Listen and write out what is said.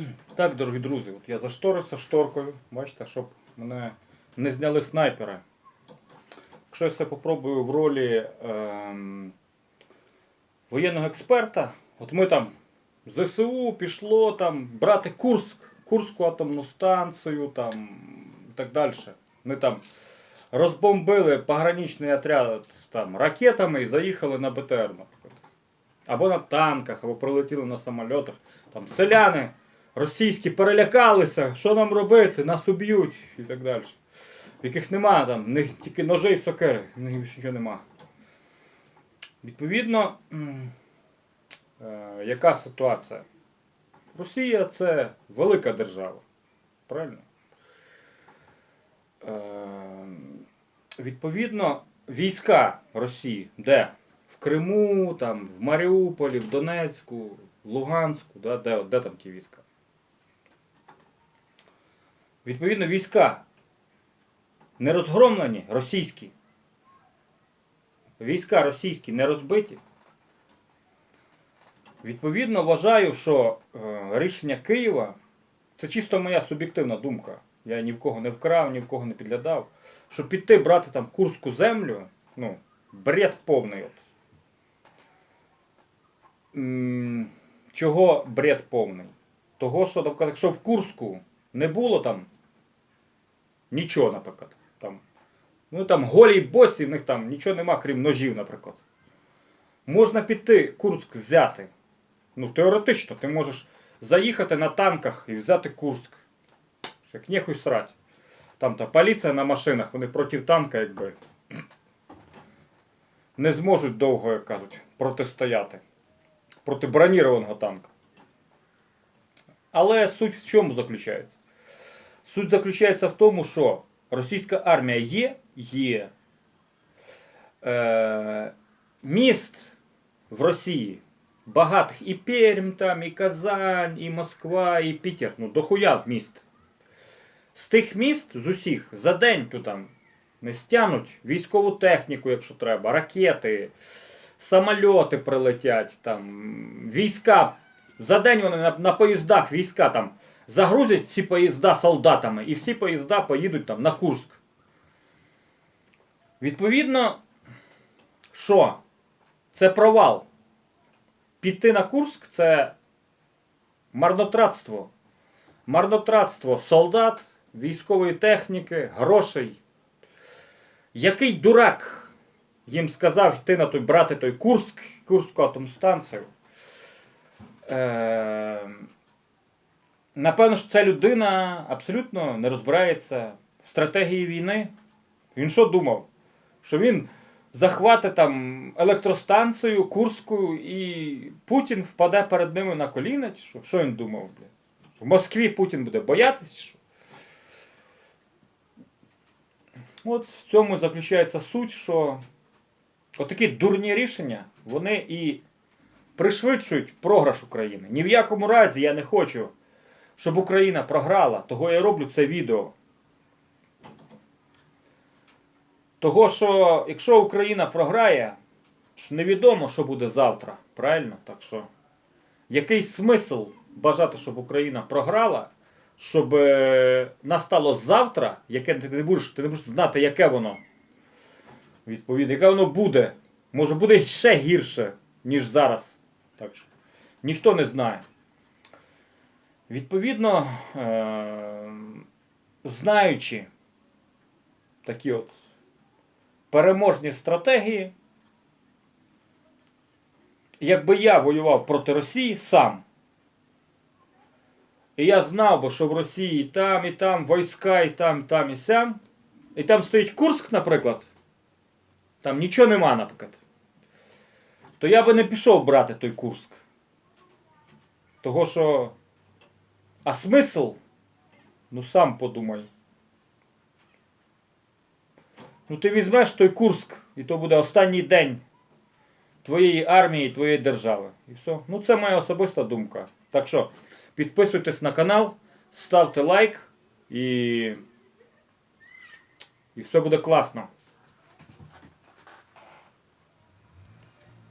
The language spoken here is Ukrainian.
Так, дорогі друзі, от я зашторився шторкою, бачите, щоб мене не зняли снайпери. Якщо я себе попробую в ролі ем, воєнного експерта, от ми там ЗСУ пішло там брати Курск, Курську атомну станцію там, і так далі. Вони там розбомбили пограничний отряд там, ракетами і заїхали на БТР, наприклад. Або на танках, або прилетіли на самольотах. Там селяни російські перелякалися, що нам робити, нас уб'ють і так далі. Яких нема там, в них тільки ножи і сокири, в них нічого нема. Відповідно, е, яка ситуація? Росія це велика держава. Правильно? Е, відповідно, війська Росії, де? В Криму, там, в Маріуполі, в Донецьку, в Луганську, да? де, де там ті війська? Відповідно, війська не розгромлені російські. Війська російські не розбиті. Відповідно, вважаю, що е, рішення Києва це чисто моя суб'єктивна думка. Я ні в кого не вкрав, ні в кого не підглядав. Що піти брати там Курську землю, ну, бред повний. От. Чого бред повний? Того, що, наприклад, якщо в Курську не було там нічого, наприклад. Там, ну там голі босі, в них там нічого нема, крім ножів, наприклад. Можна піти Курськ взяти. Ну, теоретично, ти можеш заїхати на танках і взяти Курськ. Як нехуй срать. Там та поліція на машинах, вони проти танка, якби. Не зможуть довго, як кажуть, протистояти. Проти бронірованого танка. Але суть в чому заключається? Суть заключається в тому, що російська армія є, є. Е, міст в Росії багатих і Пермь там, і Казань, і Москва, і Пітер. Ну, дохуя міст. З тих міст, з усіх, за день тут там не стянуть військову техніку, якщо треба, ракети, самольоти прилетять, там, війська. За день вони на, на поїздах війська там загрузять всі поїзда солдатами, і всі поїзда поїдуть там на Курск. Відповідно, що? Це провал. Піти на Курск це марнотратство. Марнотратство солдат, військової техніки, грошей. Який дурак їм сказав йти на той брати той Курск, Курську атомстанцію? Е, напевно, що ця людина абсолютно не розбирається в стратегії війни. Він що думав? Що він захватить там електростанцію Курську і Путін впаде перед ними на коліна? Чи що? Що він думав, блядь? В Москві Путін буде боятися? Що? От в цьому заключається суть, що отакі дурні рішення, вони і пришвидшують програш України. Ні в якому разі я не хочу, щоб Україна програла. Того я роблю це відео. Того, що якщо Україна програє, невідомо, що буде завтра. Правильно? Так що, який смисл бажати, щоб Україна програла, щоб е, настало завтра, яке ти не будеш, ти не будеш знати, яке воно. Відповідно, яке воно буде. Може буде ще гірше, ніж зараз. Так що ніхто не знає. Відповідно, е- знаючи такі от переможні стратегії, якби я воював проти Росії сам, і я знав би, що в Росії і там, і там війська, і там, і там, і сям, і там стоїть Курск, наприклад, там нічого нема, наприклад, то я би не пішов брати той Курск. Того що. А смисл? Ну сам подумай. Ну ти візьмеш той Курск, і то буде останній день твоєї армії, твоєї держави. І все. Ну це моя особиста думка. Так що підписуйтесь на канал, ставте лайк і, і все буде класно.